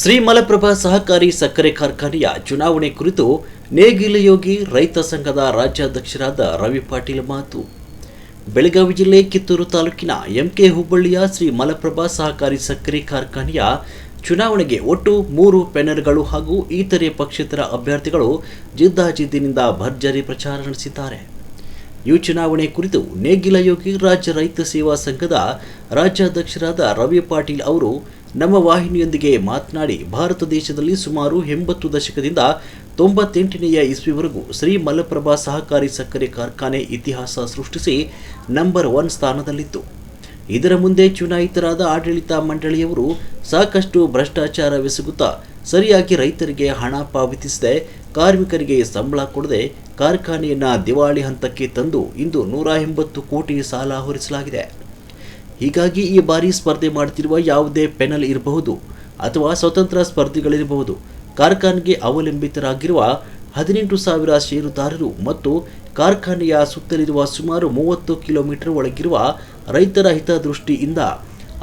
ಶ್ರೀ ಮಲಪ್ರಭಾ ಸಹಕಾರಿ ಸಕ್ಕರೆ ಕಾರ್ಖಾನೆಯ ಚುನಾವಣೆ ಕುರಿತು ನೇಗಿಲಯೋಗಿ ರೈತ ಸಂಘದ ರಾಜ್ಯಾಧ್ಯಕ್ಷರಾದ ರವಿ ಪಾಟೀಲ್ ಮಾತು. ಬೆಳಗಾವಿ ಜಿಲ್ಲೆ ಕಿತ್ತೂರು ತಾಲೂಕಿನ ಎಂಕೆ ಹುಬ್ಬಳ್ಳಿಯ ಶ್ರೀ ಮಲಪ್ರಭಾ ಸಹಕಾರಿ ಸಕ್ಕರೆ ಕಾರ್ಖಾನೆಯ ಚುನಾವಣೆಗೆ ಒಟ್ಟು ಮೂರು ಪ್ಯಾನೆಲ್ಗಳು ಹಾಗೂ ಇತರೆ ಪಕ್ಷೇತರ ಅಭ್ಯರ್ಥಿಗಳು ಜಿದ್ದಾಜಿದ್ದಿನಿಂದ ಭರ್ಜರಿ ಪ್ರಚಾರ ನಡೆಸಿದ್ದಾರೆ. ಈ ಚುನಾವಣೆ ಕುರಿತು ನೇಗಿಲಯೋಗಿ ರಾಜ್ಯ ರೈತ ಸೇವಾ ಸಂಘದ ರಾಜ್ಯಾಧ್ಯಕ್ಷರಾದ ರವಿ ಪಾಟೀಲ್ ಅವರು ನಮ್ಮ ವಾಹಿನಿಯೊಂದಿಗೆ ಮಾತನಾಡಿ ಭಾರತ ದೇಶದಲ್ಲಿ ಸುಮಾರು ಎಂಬತ್ತು ದಶಕದಿಂದ ತೊಂಬತ್ತೆಂಟನೆಯ ಇಸ್ವಿವರೆಗೂ ಶ್ರೀ ಮಲಪ್ರಭಾ ಸಹಕಾರಿ ಸಕ್ಕರೆ ಕಾರ್ಖಾನೆ ಇತಿಹಾಸ ಸೃಷ್ಟಿಸಿ ನಂಬರ್ ಒನ್ ಸ್ಥಾನದಲ್ಲಿತ್ತು. ಇದರ ಮುಂದೆ ಚುನಾಯಿತರಾದ ಆಡಳಿತ ಮಂಡಳಿಯವರು ಸಾಕಷ್ಟು ಭ್ರಷ್ಟಾಚಾರವೆಸಗುತ್ತಾ ಸರಿಯಾಗಿ ರೈತರಿಗೆ ಹಣ ಪಾವತಿಸದೆ ಕಾರ್ಮಿಕರಿಗೆ ಸಂಬಳ ಕೊಡದೆ ಕಾರ್ಖಾನೆಯನ್ನು ದಿವಾಳಿ ಹಂತಕ್ಕೆ ತಂದು ಇಂದು ನೂರ ಎಂಬತ್ತು ಕೋಟಿ ಸಾಲ ಹೊರಿಸಲಾಗಿದೆ. ಹೀಗಾಗಿ ಈ ಬಾರಿ ಸ್ಪರ್ಧೆ ಮಾಡುತ್ತಿರುವ ಯಾವುದೇ ಪೆನಲ್ ಇರಬಹುದು ಅಥವಾ ಸ್ವತಂತ್ರ ಸ್ಪರ್ಧಿಗಳಿರಬಹುದು. ಕಾರ್ಖಾನೆಗೆ ಅವಲಂಬಿತರಾಗಿರುವ ಹದಿನೆಂಟು ಸಾವಿರ ಷೇರುದಾರರು ಮತ್ತು ಕಾರ್ಖಾನೆಯ ಸುತ್ತಲಿರುವ ಸುಮಾರು ಮೂವತ್ತು ಕಿಲೋಮೀಟರ್ ಒಳಗಿರುವ ರೈತರ ಹಿತದೃಷ್ಟಿಯಿಂದ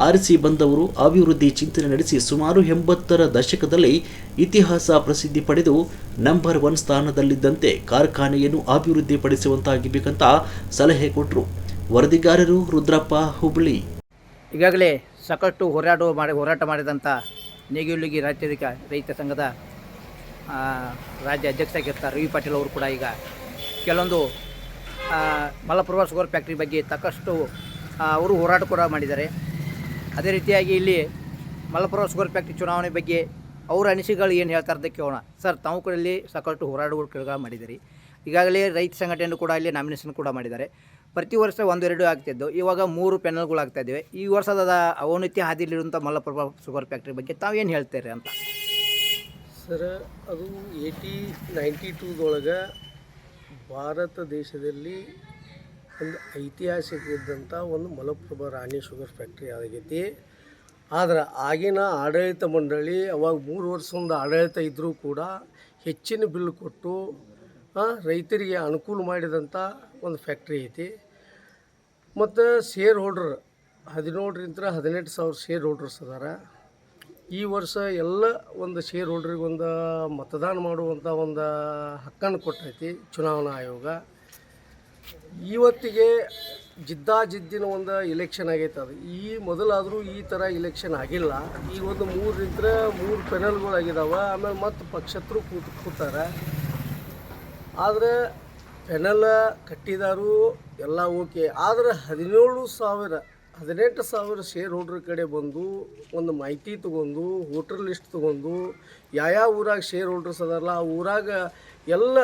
ಆರಿಸಿ ಬಂದವರು ಅಭಿವೃದ್ಧಿ ಚಿಂತನೆ ನಡೆಸಿ ಸುಮಾರು ಎಂಬತ್ತರ ದಶಕದಲ್ಲಿ ಇತಿಹಾಸ ಪ್ರಸಿದ್ಧಿ ಪಡೆದು ನಂಬರ್ ಒನ್ ಸ್ಥಾನದಲ್ಲಿದ್ದಂತೆ ಕಾರ್ಖಾನೆಯನ್ನು ಅಭಿವೃದ್ಧಿಪಡಿಸುವಂತಾಗಬೇಕಂತ ಸಲಹೆ ಕೊಟ್ಟರು ವರದಿಗಾರರು ರುದ್ರಪ್ಪ ಹುಬ್ಳಿ. ಈಗಾಗಲೇ ಸಾಕಷ್ಟು ಹೋರಾಟ ಮಾಡಿ ಹೋರಾಟ ಮಾಡಿದಂಥ ನೇಗಿಲುಗಿ ರಾಜ್ಯದ ರೈತ ಸಂಘದ ರಾಜ್ಯ ಅಧ್ಯಕ್ಷರಾಗಿರ್ತಾರೆ ರವಿ ಪಾಟೀಲ್ ಅವರು ಕೂಡ ಈಗ ಕೆಲವೊಂದು ಮಲಪ್ರಭಾ ಶುಗರ್ ಫ್ಯಾಕ್ಟ್ರಿ ಬಗ್ಗೆ ಸಾಕಷ್ಟು ಅವರು ಹೋರಾಟ ಕೂಡ ಮಾಡಿದ್ದಾರೆ. ಅದೇ ರೀತಿಯಾಗಿ ಇಲ್ಲಿ ಮಲಪ್ರಭಾ ಶುಗರ್ ಫ್ಯಾಕ್ಟ್ರಿ ಚುನಾವಣೆ ಬಗ್ಗೆ ಅವರ ಅನಿಸಿಕೆಗಳು ಏನು ಹೇಳ್ತಾರೆ ಅಂತ ಕೇಳೋಣ. ಸರ್, ತಾವು ಕೂಡ ಇಲ್ಲಿ ಸಾಕಷ್ಟು ಹೋರಾಟಗಳು ಕೆಳಗ ಮಾಡಿದ್ದೀರಿ. ಈಗಾಗಲೇ ರೈತ ಸಂಘಟನೆ ಕೂಡ ಇಲ್ಲಿ ನಾಮಿನೇಷನ್ ಕೂಡ ಮಾಡಿದ್ದಾರೆ. ಪ್ರತಿ ವರ್ಷ ಒಂದೆರಡು ಆಗ್ತಿದ್ದು. ಇವಾಗ ಮೂರು ಪ್ಯಾನಲ್ಗಳು ಆಗ್ತಾ ಇದ್ದಾವೆ. ಈ ವರ್ಷದ ಅವನತಿ ಹಾದಿಲಿರುವಂಥ ಮಲ್ಲಪ್ರಭಾ ಶುಗರ್ ಫ್ಯಾಕ್ಟ್ರಿ ಬಗ್ಗೆ ತಾವೇನು ಹೇಳ್ತೀರಿ ಅಂತ? ಸರ್, ಅದು ಏಯ್ಟಿ ನೈಂಟಿ ಟೂದೊಳಗೆ ಭಾರತ ದೇಶದಲ್ಲಿ ಒಂದು ಐತಿಹಾಸಿಕ ಇದ್ದಂಥ ಒಂದು ಮಲಪ್ರಭಾ ರಾಣಿ ಶುಗರ್ ಫ್ಯಾಕ್ಟ್ರಿ ಆಗೈತಿ. ಆದ್ರೆ ಆಗಿನ ಆಡಳಿತ ಮಂಡಳಿ ಅವಾಗ ಮೂರು ವರ್ಷದಿಂದ ಆಡಳಿತ ಇದ್ದರೂ ಕೂಡ ಹೆಚ್ಚಿನ ಬಿಲ್ ಕೊಟ್ಟು ರೈತರಿಗೆ ಅನುಕೂಲ ಮಾಡಿದಂಥ ಒಂದು ಫ್ಯಾಕ್ಟ್ರಿ ಐತಿ. ಮತ್ತು ಶೇರ್ ಹೋಲ್ಡ್ರ್ ಹದಿನೇಳರಿಂದ ಹದಿನೆಂಟು ಸಾವಿರ ಶೇರ್ ಹೋಲ್ಡರ್ಸ್ ಅದಾರ. ಈ ವರ್ಷ ಎಲ್ಲ ಒಂದು ಶೇರ್ ಹೋಲ್ಡ್ರಿಗೆ ಒಂದು ಮತದಾನ ಮಾಡುವಂಥ ಒಂದು ಹಕ್ಕನ್ನು ಕೊಟ್ಟೈತಿ ಚುನಾವಣಾ ಆಯೋಗ. ಇವತ್ತಿಗೆ ಜಿದ್ದಾಜಿದ್ದಿನ ಒಂದು ಇಲೆಕ್ಷನ್ ಆಗೈತೆ ಅದು. ಈ ಮೊದಲಾದರೂ ಈ ಥರ ಇಲೆಕ್ಷನ್ ಆಗಿಲ್ಲ. ಈ ಒಂದು ಮೂರರಿಂದ ಮೂರು ಪೆನಲ್ಗಳು ಆಗಿದಾವೆ ಆಮೇಲೆ ಮತ್ತು ಪಕ್ಷತ್ರು ಕೂತ್ ಕೂತಾರೆ. ಆದರೆ ಪೆನಲ್ ಕಟ್ಟಿದಾರು ಎಲ್ಲ ಓಕೆ. ಆದರೆ ಹದಿನೇಳು ಸಾವಿರ ಹದಿನೆಂಟು ಸಾವಿರ ಶೇರ್ ಹೋಲ್ಡ್ರ್ ಕಡೆ ಬಂದು ಒಂದು ಮಾಹಿತಿ ತೊಗೊಂಡು ವೋಟರ್ ಲಿಸ್ಟ್ ತೊಗೊಂಡು ಯಾವ್ಯಾವ ಊರಾಗ ಶೇರ್ ಹೋಲ್ಡ್ರ್ಸ್ ಅದಾರಲ್ಲ ಆ ಊರಾಗ ಎಲ್ಲ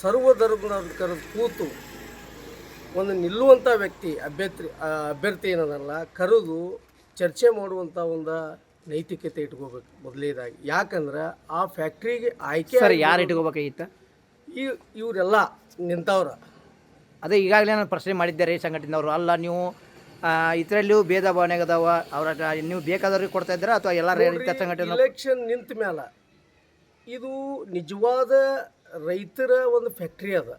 ಸರ್ವ ಧರ್ಮದವ್ರನ್ನ ಕರೆದು ಕೂತು ಒಂದು ನಿಲ್ಲುವಂಥ ವ್ಯಕ್ತಿ ಅಭ್ಯರ್ಥಿ ಅಭ್ಯರ್ಥಿ ಏನದಲ್ಲ ಕರೆದು ಚರ್ಚೆ ಮಾಡುವಂಥ ಒಂದು ನೈತಿಕತೆ ಇಟ್ಕೋಬೇಕು ಮೊದಲೇದಾಗಿ. ಯಾಕಂದ್ರೆ ಆ ಫ್ಯಾಕ್ಟ್ರಿಗೆ ಆಯ್ಕೆ ಯಾರು ಇಟ್ಕೋಬೇಕಾಗಿತ್ತು ಈ ಇವರೆಲ್ಲ ನಿಂತವ್ರು. ಅದೇ ಈಗಾಗಲೇ ನಾನು ಪ್ರಶ್ನೆ ಮಾಡಿದ್ದಾರೆ ಸಂಘಟನೆಯವರು ಅಲ್ಲ ನೀವು ಇದರಲ್ಲಿಯೂ ಭೇದ ಭಾವನೆ ಅದಾವ ಅವರ ನೀವು ಬೇಕಾದವ್ರಿಗೆ ಕೊಡ್ತಾ ಇದ್ದೀರಾ ಅಥವಾ ಎಲ್ಲ ರೈತ ಸಂಘಟನೆ ಎಲೆಕ್ಷನ್ ನಿಂತ ಮೇಲೆ ಇದು ನಿಜವಾದ ರೈತರ ಒಂದು ಫ್ಯಾಕ್ಟ್ರಿ ಅದ.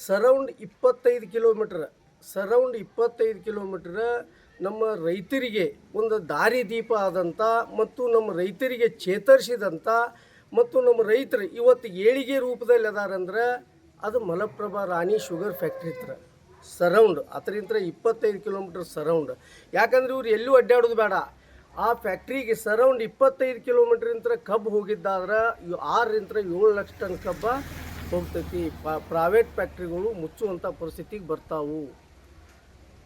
ಸರೌಂಡ್ ಇಪ್ಪತ್ತೈದು ಕಿಲೋಮೀಟ್ರ್ ಸರೌಂಡ್ ಇಪ್ಪತ್ತೈದು ಕಿಲೋಮೀಟ್ರ್ ನಮ್ಮ ರೈತರಿಗೆ ಒಂದು ದಾರಿ ದೀಪ ಆದಂಥ ಮತ್ತು ನಮ್ಮ ರೈತರಿಗೆ ಚೇತರಿಸಿದಂಥ ಮತ್ತು ನಮ್ಮ ರೈತರು ಇವತ್ತು ಏಳಿಗೆ ರೂಪದಲ್ಲಿ ಅದಾರಂದ್ರೆ ಅದು ಮಲಪ್ರಭಾ ರಾಣಿ ಶುಗರ್ ಫ್ಯಾಕ್ಟ್ರಿ ಹತ್ರ. ಸರೌಂಡ್ ಅದರಿಂದ ಇಪ್ಪತ್ತೈದು ಕಿಲೋಮೀಟ್ರ್ ಸರೌಂಡ್. ಯಾಕಂದ್ರೆ ಇವ್ರು ಎಲ್ಲೂ ಅಡ್ಡಾಡೋದು ಬೇಡ. ಆ ಫ್ಯಾಕ್ಟ್ರಿಗೆ ಸರೌಂಡ್ ಇಪ್ಪತ್ತೈದು ಕಿಲೋಮೀಟ್ರಿಂತ ಕಬ್ಬು ಹೋಗಿದ್ದಾದ್ರೆ ಆರರಿಂದ ಏಳು ಲಕ್ಷ ಟನ್ ಕಬ್ಬ ಹೋಗ್ತೈತಿ. ಪ್ರೈವೇಟ್ ಫ್ಯಾಕ್ಟ್ರಿಗಳು ಮುಚ್ಚುವಂಥ ಪರಿಸ್ಥಿತಿಗೆ ಬರ್ತಾವು.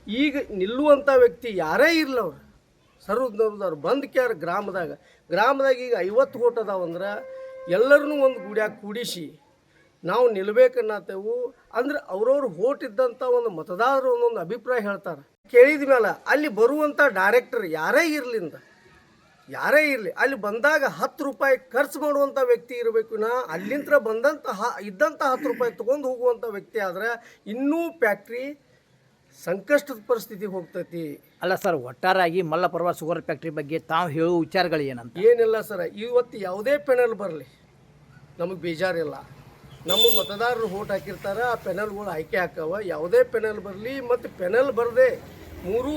ಈಗ ನಿಲ್ಲುವಂಥ ವ್ಯಕ್ತಿ ಯಾರೇ ಇರಲಿ ಅವ್ರು. ಸರ್ವದವ್ರು ಬಂದ್ ಕ್ಯಾರ ಗ್ರಾಮದಾಗ. ಗ್ರಾಮದಾಗ ಈಗ ಐವತ್ತು ಕೋಟಿ ಅದಾವಂದ್ರೆ ಎಲ್ಲರನ್ನೂ ಒಂದು ಗುಡ್ಯಾಗ ಕೂಡಿಸಿ ನಾವು ನಿಲ್ಬೇಕನ್ನತ್ತೇವು. ಅಂದ್ರೆ ಅವ್ರವ್ರು ಓಟ್ ಇದ್ದಂಥ ಒಂದು ಮತದಾರರು ಒಂದೊಂದು ಅಭಿಪ್ರಾಯ ಹೇಳ್ತಾರೆ. ಕೇಳಿದ ಮೇಲೆ ಅಲ್ಲಿ ಬರುವಂಥ ಡೈರೆಕ್ಟರ್ ಯಾರೇ ಇರಲಿಂದ ಯಾರೇ ಇರಲಿ ಅಲ್ಲಿ ಬಂದಾಗ ಹತ್ತು ರೂಪಾಯಿ ಖರ್ಚು ಮಾಡುವಂಥ ವ್ಯಕ್ತಿ ಇರಬೇಕು ನಾ ಅಲ್ಲಿಂದ ಬಂದಂಥ ಹ ಇದ್ದಂಥ ಹತ್ತು ರೂಪಾಯಿ ತೊಗೊಂಡು ಹೋಗುವಂಥ ವ್ಯಕ್ತಿ ಆದ್ರೆ ಇನ್ನೂ ಫ್ಯಾಕ್ಟ್ರಿ ಸಂಕಷ್ಟದ ಪರಿಸ್ಥಿತಿ ಹೋಗ್ತೈತಿ. ಅಲ್ಲ ಸರ್ ಒಟ್ಟಾರಾಗಿ ಮಲ್ಲಪರ್ವ ಶುಗರ್ ಫ್ಯಾಕ್ಟ್ರಿ ಬಗ್ಗೆ ತಾವು ಹೇಳುವ ವಿಚಾರಗಳು ಏನಂತ ಏನಿಲ್ಲ ಸರ್ ಇವತ್ತು ಯಾವುದೇ ಪೆನಲ್ ಬರಲಿ. ನಮಗೆ ಬೇಜಾರಿಲ್ಲ. ನಮ್ಮ ಮತದಾರರು ಓಟ್ ಹಾಕಿರ್ತಾರೆ, ಆ ಪೆನಲ್ಗಳು ಆಯ್ಕೆ ಹಾಕವ. ಯಾವುದೇ ಪೆನಲ್ ಬರಲಿ, ಮತ್ತು ಪೆನಲ್ ಬರದೆ ಮೂರು,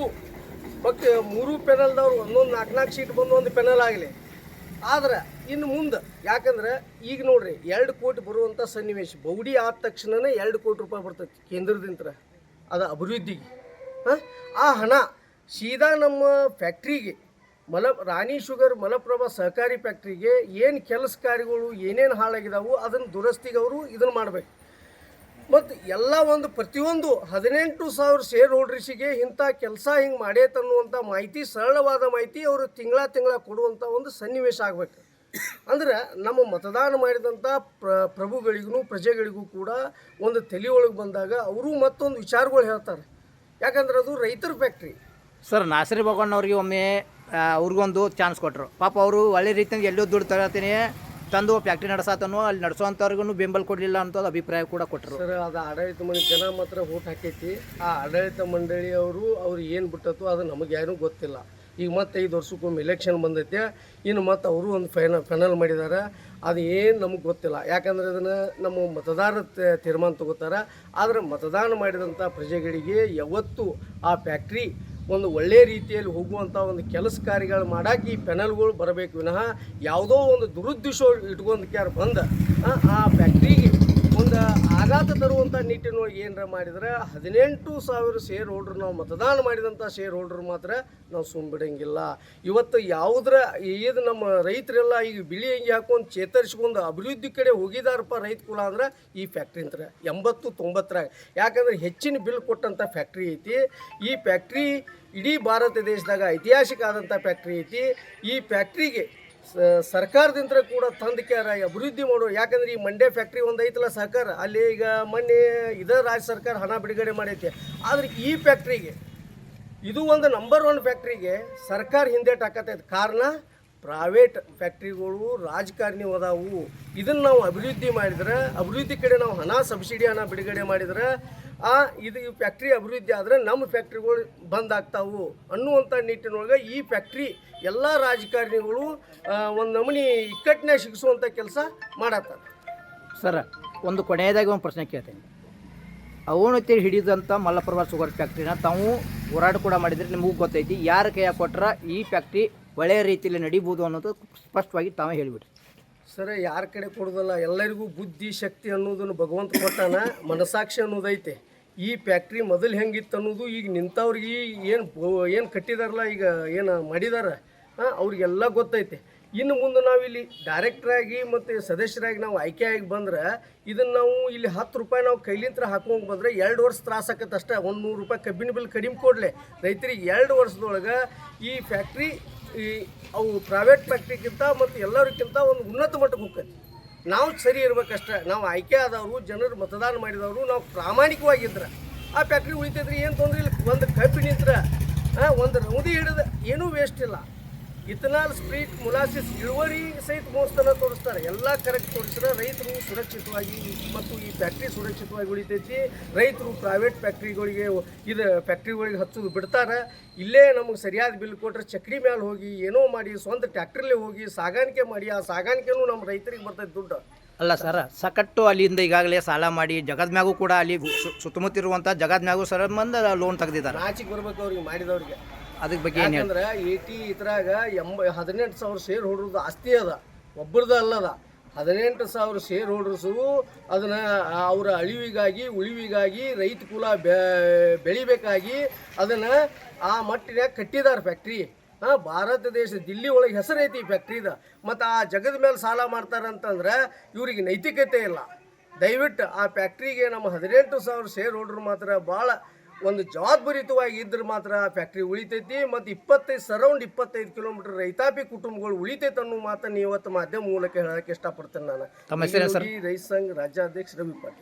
ಮತ್ತು ಮೂರು ಪೆನಲ್ದವ್ರು ಒಂದೊಂದು ನಾಲ್ಕು ನಾಲ್ಕು ಸೀಟ್ ಬಂದು ಒಂದು ಪೆನಲ್ ಆಗಲಿ. ಆದ್ರೆ ಇನ್ನು ಮುಂದೆ, ಯಾಕಂದ್ರೆ ಈಗ ನೋಡ್ರಿ, ಎರಡು ಕೋಟಿ ಬರುವಂಥ ಸನ್ನಿವೇಶ ಬೌಡಿ ಆದ ತಕ್ಷಣನೇ ಎರಡು ಕೋಟಿ ರೂಪಾಯಿ ಬರ್ತೈತಿ ಕೇಂದ್ರದಿಂದ ಅದು ಅಭಿವೃದ್ಧಿಗೆ. ಹಾಂ? ಆ ಹಣ ಸೀದಾ ನಮ್ಮ ಫ್ಯಾಕ್ಟ್ರಿಗೆ ಮಲ ರಾಣಿ ಶುಗರ್ ಮಲಪ್ರಭಾ ಸಹಕಾರಿ ಫ್ಯಾಕ್ಟ್ರಿಗೆ ಏನು ಕೆಲಸ ಕಾರ್ಯಗಳು ಏನೇನು ಹಾಳಾಗಿದಾವು ಅದನ್ನು ದುರಸ್ತಿಗೆ ಅವರು ಇದನ್ನು ಮಾಡಬೇಕು. ಮತ್ತು ಎಲ್ಲ ಒಂದು ಪ್ರತಿಯೊಂದು ಹದಿನೆಂಟು ಸಾವಿರ ಶೇರ್ ಹೋಲ್ಡರ್ಸಿಗೆ ಇಂಥ ಕೆಲಸ ಹಿಂಗೆ ಮಾಡೇತನ್ನುವಂಥ ಮಾಹಿತಿ, ಸರಳವಾದ ಮಾಹಿತಿ ಅವರು ತಿಂಗಳ ತಿಂಗಳ ಕೊಡುವಂಥ ಒಂದು ಸನ್ನಿವೇಶ ಆಗಬೇಕು. ಅಂದ್ರೆ ನಮ್ಮ ಮತದಾನ ಮಾಡಿದಂಥ ಪ್ರ ಪ್ರಭುಗಳಿಗೂ ಪ್ರಜೆಗಳಿಗೂ ಕೂಡ ಒಂದು ತಲೆ ಒಳಗೆ ಬಂದಾಗ ಅವರು ಮತ್ತೊಂದು ವಿಚಾರಗಳು ಹೇಳ್ತಾರೆ. ಯಾಕಂದ್ರೆ ಅದು ರೈತರ ಫ್ಯಾಕ್ಟ್ರಿ ಸರ್, ನಾಸರಿ ಭಗವಾನ್ ಒಮ್ಮೆ ಅವ್ರಿಗೊಂದು ಚಾನ್ಸ್ ಕೊಟ್ಟರು ಪಾಪ ಅವರು ಒಳ್ಳೆ ರೀತಿಯಿಂದ ಎಲ್ಲೋ ದುಡ್ಡು ತಗೋತೀನಿ, ತಂದು ಫ್ಯಾಕ್ಟ್ರಿ ನಡೆಸತನು, ಅಲ್ಲಿ ನಡೆಸುವಂಥವ್ರಿಗೂ ಬೆಂಬಲ ಕೊಡಲಿಲ್ಲ ಅಂತ ಅಭಿಪ್ರಾಯ ಕೂಡ ಕೊಟ್ಟರು ಸರ್, ಅದು ಆಡಳಿತ ಮಂಡಳಿ, ಜನ ಮಾತ್ರ ಓಟ್ ಹಾಕೈತಿ. ಆ ಆಡಳಿತ ಮಂಡಳಿಯವರು ಅವ್ರು ಏನು ಬಿಟ್ಟತ್ತು ಅದು ನಮಗೆ ಯಾರೂ ಗೊತ್ತಿಲ್ಲ. ಈಗ ಮತ್ತೆ ಐದು ವರ್ಷಕ್ಕೊಮ್ಮೆ ಎಲೆಕ್ಷನ್ ಬಂದೈತೆ. ಇನ್ನು ಮತ್ತೆ ಅವರು ಒಂದು ಫೈನ ಫೈನಲ್ ಮಾಡಿದ್ದಾರೆ ಅದು ಏನು ನಮಗೆ ಗೊತ್ತಿಲ್ಲ. ಯಾಕಂದ್ರೆ ಅದನ್ನು ನಮ್ಮ ಮತದಾರ ತೀರ್ಮಾನ ತಗೋತಾರೆ. ಆದರೆ ಮತದಾನ ಮಾಡಿದಂಥ ಪ್ರಜೆಗಳಿಗೆ ಯಾವತ್ತೂ ಆ ಫ್ಯಾಕ್ಟ್ರಿ ಒಂದು ಒಳ್ಳೆ ರೀತಿಯಲ್ಲಿ ಹೋಗುವಂಥ ಒಂದು ಕೆಲಸ ಕಾರ್ಯಗಳು ಮಾಡೋಕೆ ಈ ಪೆನಲ್ಗಳು ಬರಬೇಕು. ವಿನಃ ಯಾವುದೋ ಒಂದು ದುರುದ್ದೇಶ ಇಟ್ಕೊಂಡ್ ಯಾರು ಬಂದ ಆ, ಫ್ಯಾಕ್ಟ್ರಿಗೆ ಆಘಾತ ತರುವಂಥ ನಿಟ್ಟಿನೊಳಗೆ ಏನರ ಮಾಡಿದ್ರೆ ಹದಿನೆಂಟು ಸಾವಿರ ಶೇರ್ ಹೋಲ್ಡ್ರು ನಾವು ಮತದಾನ ಮಾಡಿದಂಥ ಶೇರ್ ಹೋಲ್ಡ್ರು ಮಾತ್ರ ನಾವು ಸುಮ್ ಬಿಡಂಗಿಲ್ಲ. ಇವತ್ತು ಯಾವುದ್ರ ಇದು ನಮ್ಮ ರೈತರೆಲ್ಲ ಈಗ ಬಿಳಿ ಅಂಗಿ ಹಾಕೊಂಡು ಚೇತರಿಸ್ಕೊಂಡು ಅಭಿವೃದ್ಧಿ ಕಡೆ ಹೋಗಿದಾರಪ್ಪ ರೈತ ಕುಲ ಅಂದ್ರೆ ಈ ಫ್ಯಾಕ್ಟ್ರಿ ಅಂತ ಎಂಬತ್ತು ತೊಂಬತ್ತರಾಗ ಯಾಕಂದ್ರೆ ಹೆಚ್ಚಿನ ಬಿಲ್ ಕೊಟ್ಟಂಥ ಫ್ಯಾಕ್ಟ್ರಿ ಐತಿ. ಈ ಫ್ಯಾಕ್ಟ್ರಿ ಇಡೀ ಭಾರತ ದೇಶದಾಗ ಐತಿಹಾಸಿಕ ಆದಂಥ ಫ್ಯಾಕ್ಟ್ರಿ ಐತಿ. ಈ ಫ್ಯಾಕ್ಟ್ರಿಗೆ ಸರ್ಕಾರದಿಂದ ಕೂಡ ತಂದು ಕ್ಯಾರ ಅಭಿವೃದ್ಧಿ ಮಾಡೋ ಯಾಕಂದ್ರೆ ಈ ಮಂಡ್ಯ ಫ್ಯಾಕ್ಟ್ರಿ ಒಂದು ಐತಲ್ಲ ಸರ್ಕಾರ, ಅಲ್ಲಿ ಈಗ ಮೊನ್ನೆ ಇದ ರಾಜ್ಯ ಸರ್ಕಾರ ಹಣ ಬಿಡುಗಡೆ ಮಾಡೈತೆ. ಆದ್ರೆ ಈ ಫ್ಯಾಕ್ಟ್ರಿಗೆ ಇದು ಒಂದು ನಂಬರ್ ಒನ್ ಫ್ಯಾಕ್ಟ್ರಿಗೆ ಸರ್ಕಾರ ಹಿಂದೇಟ್ ಹಾಕತೈತೆ ಕಾರಣ ಪ್ರೈವೇಟ್ ಫ್ಯಾಕ್ಟ್ರಿಗಳು ರಾಜಕಾರಣಿ ಅದಾವು. ಇದನ್ನು ನಾವು ಅಭಿವೃದ್ಧಿ ಮಾಡಿದ್ರೆ, ಅಭಿವೃದ್ಧಿ ಕಡೆ ನಾವು ಹಣ ಸಬ್ಸಿಡಿ ಹಣ ಬಿಡುಗಡೆ ಮಾಡಿದ್ರೆ ಆ, ಇದು ಈ ಫ್ಯಾಕ್ಟ್ರಿ ಅಭಿವೃದ್ಧಿ ಆದರೆ ನಮ್ಮ ಫ್ಯಾಕ್ಟ್ರಿಗಳು ಬಂದ್ ಆಗ್ತಾವು ಅನ್ನುವಂಥ ನಿಟ್ಟಿನೊಳಗೆ ಈ ಫ್ಯಾಕ್ಟ್ರಿ ಎಲ್ಲ ರಾಜಕಾರಣಿಗಳು ಒಂದು ನಮೂನಿ ಇಕ್ಕಟ್ಟಿನ ಸಿಗಿಸುವಂಥ ಕೆಲಸ ಮಾಡತ್ತಾರೆ. ಸರ್, ಒಂದು ಕೊನೆಯದಾಗಿ ಒಂದು ಪ್ರಶ್ನೆ ಕೇಳ್ತೀನಿ. ಅವನತಿ ಹಿಡಿದಂಥ ಮಲ್ಲಪ್ರಭಾ ಶುಗರ್ ಫ್ಯಾಕ್ಟ್ರಿನ ತಾವು ಹೋರಾಟ ಕೂಡ ಮಾಡಿದ್ರೆ ನಿಮಗೂ ಗೊತ್ತೈತಿ, ಯಾರ ಕೈಯಾಗ ಕೊಟ್ಟರೆ ಈ ಫ್ಯಾಕ್ಟ್ರಿ ಒಳ್ಳೆಯ ರೀತಿಯಲ್ಲಿ ನಡೀಬೋದು ಅನ್ನೋದು ಸ್ಪಷ್ಟವಾಗಿ ತಾವೇ ಹೇಳಿಬಿಡ್ರಿ ಸರ, ಯಾರ ಕಡೆ ಕೊಡೋದಲ್ಲ, ಎಲ್ಲರಿಗೂ ಬುದ್ಧಿ, ಶಕ್ತಿ ಅನ್ನೋದನ್ನು ಭಗವಂತ ಕೊಟ್ಟಾನ ಮನಸಾಕ್ಷಿ ಅನ್ನೋದೈತೆ. ಈ ಫ್ಯಾಕ್ಟ್ರಿ ಮೊದಲು ಹೆಂಗಿತ್ತು ಅನ್ನೋದು ಈಗ ನಿಂತವ್ರಿಗೆ ಏನು ಏನು ಕಟ್ಟಿದಾರಲ್ಲ, ಈಗ ಏನು ಮಾಡಿದಾರ, ಹಾಂ, ಅವ್ರಿಗೆಲ್ಲ ಗೊತ್ತೈತೆ. ಇನ್ನು ಮುಂದೆ ನಾವು ಇಲ್ಲಿ ಡೈರೆಕ್ಟ್ರಾಗಿ ಮತ್ತು ಸದಸ್ಯರಾಗಿ ನಾವು ಆಯ್ಕೆಯಾಗಿ ಬಂದ್ರೆ ಇದನ್ನು ನಾವು ಇಲ್ಲಿ ಹತ್ತು ರೂಪಾಯಿ ನಾವು ಕೈಲಿಂತ್ರ ಹಾಕೊಂಡು ಬಂದರೆ ಎರಡು ವರ್ಷ ತ್ರಾಸ ಆಕತ್ತೆ ಅಷ್ಟೇ ಒಂದು ನೂರು ರೂಪಾಯಿ ಕಬ್ಬಿನ ಬಿಲ್ ಕಡಿಮೆ ಕೊಡಲೆ. ರೈತರಿಗೆ ಎರಡು ವರ್ಷದೊಳಗೆ ಈ ಫ್ಯಾಕ್ಟ್ರಿ ಈ ಅವು ಪ್ರೈವೇಟ್ ಫ್ಯಾಕ್ಟ್ರಿಗಿಂತ ಮತ್ತು ಎಲ್ಲರಿಗಿಂತ ಒಂದು ಉನ್ನತ ಮಟ್ಟಕ್ಕೆ ಹೋಗ್ತೈತಿ ನಾವು ಸರಿ ಇರ್ಬೇಕಷ್ಟೇ, ನಾವು ಆಯ್ಕೆ ಆದವರು, ಜನರು ಮತದಾನ ಮಾಡಿದವರು, ನಾವು ಪ್ರಾಮಾಣಿಕವಾಗಿದ್ರೆ ಆ ಫ್ಯಾಕ್ಟ್ರಿ ಉಳಿತೈತ್ರಿ, ಏನು ತೊಂದರೆ ಇಲ್ಲ. ಒಂದು ಕಬ್ಬಿ ನಿಂತ್ರ ಒಂದು ರೌದಿ ಹಿಡಿದ, ಏನೂ ವೇಸ್ಟ್ ಇಲ್ಲ. ಇಥನಾಲ್ ಸ್ಪ್ರೀಟ್ ಮುಲಾಸಿಸ್ ಇಳುವರಿ ಸಹಿತ ಮೋಸ್ತನ ತೋರಿಸ್ತಾರೆ. ಎಲ್ಲ ಕರೆಕ್ಟ್ ತೋರಿಸಿದ್ರೆ ರೈತರು ಸುರಕ್ಷಿತವಾಗಿ ಮತ್ತು ಈ ಫ್ಯಾಕ್ಟ್ರಿ ಸುರಕ್ಷಿತವಾಗಿ ಉಳಿತೈತಿ. ರೈತರು ಪ್ರೈವೇಟ್ ಫ್ಯಾಕ್ಟ್ರಿಗಳಿಗೆ ಇದು ಫ್ಯಾಕ್ಟ್ರಿಗಳಿಗೆ ಹಚ್ಚೋದು ಬಿಡ್ತಾರೆ. ಇಲ್ಲೇ ನಮಗೆ ಸರಿಯಾದ ಬಿಲ್ ಕೊಟ್ಟರೆ ಚಕ್ರಿ ಮೇಲೆ ಹೋಗಿ ಏನೋ ಮಾಡಿ ಸ್ವಂತ ಟ್ಯಾಕ್ಟ್ರಲ್ಲೇ ಹೋಗಿ ಸಾಗಾಣಿಕೆ ಮಾಡಿ ಆ ಸಾಗಾಣಿಕೆನೂ ನಮ್ಮ ರೈತರಿಗೆ ಬರ್ತೈತೆ ದುಡ್ಡು. ಅಲ್ಲ ಸರ್ ಸಕಟ್ಟು ಅಲ್ಲಿಂದ ಈಗಾಗಲೇ ಸಾಲ ಮಾಡಿ ಜಗದ ಮ್ಯಾಗೂ ಕೂಡ ಅಲ್ಲಿ ಸುತ್ತಮುತ್ತ ಇರುವಂಥ ಜಗದ ಮ್ಯಾಗೂ ಸರ್ ಮಂದ ಲೋನ್ ತೆಗೆದಿದ್ದಾರೆ. ಆಚೆಗೆ ಬರ್ಬೇಕು ಅವ್ರಿಗೆ ಮಾಡಿದವ್ರಿಗೆ. ಅದಕ್ಕೆ ಬಗ್ಗೆ ಏನು ಏಟಿ ಇದ್ರಾಗ ಎಂಬ ಹದಿನೆಂಟು ಸಾವಿರ ಶೇರ್ ಹೋಲ್ಡ್ರದ್ದು ಆಸ್ತಿ ಅದ. ಒಬ್ಬರದ ಅಲ್ಲದ. ಹದಿನೆಂಟು ಸಾವಿರ ಶೇರ್ ಹೋಲ್ಡರ್ಸು ಅದನ್ನ ಅವರ ಅಳಿವಿಗಾಗಿ, ಉಳಿವಿಗಾಗಿ, ರೈತ ಕುಲ ಬೆಳಿಬೇಕಾಗಿ ಅದನ್ನ ಆ ಮಟ್ಟಿನಾಗ ಕಟ್ಟಿದ್ದಾರೆ ಫ್ಯಾಕ್ಟ್ರಿ ಹಾಂ, ಭಾರತ ದೇಶ ದಿಲ್ಲಿ ಒಳಗೆ ಹೆಸರೈತಿ ಈ ಫ್ಯಾಕ್ಟ್ರಿದ ಮತ್ತು ಆ ಜಗದ ಮೇಲೆ ಸಾಲ ಮಾಡ್ತಾರಂತಂದ್ರೆ ಇವ್ರಿಗೆ ನೈತಿಕತೆ ಇಲ್ಲ. ದಯವಿಟ್ಟು ಆ ಫ್ಯಾಕ್ಟ್ರಿಗೆ ನಮ್ಮ ಹದಿನೆಂಟು ಸಾವಿರ ಶೇರ್ ಹೋಲ್ಡರ್ ಮಾತ್ರ ಭಾಳ ಒಂದು ಜವಾಬ್ದಾರಿಯುತವಾಗಿ ಇದ್ರೆ ಮಾತ್ರ ಆ ಫ್ಯಾಕ್ಟ್ರಿ ಉಳಿತೈತಿ ಮತ್ತು ಇಪ್ಪತ್ತೈದು ಸರೌಂಡ್ ಇಪ್ಪತ್ತೈದು ಕಿಲೋಮೀಟರ್ ರೈತಾಪಿ ಕುಟುಂಬಗಳು ಉಳಿತೈತೆ ಅನ್ನೋ ಮಾತನ್ನು ಇವತ್ತು ಮಾಧ್ಯಮ ಮೂಲಕ ಹೇಳಕ್ಕೆ ಇಷ್ಟಪಡ್ತೇನೆ ನಾನು. ರೈತ ಸಂಘ ರಾಜ್ಯಾಧ್ಯಕ್ಷ ರವಿ ಪಾಟೀಲ್.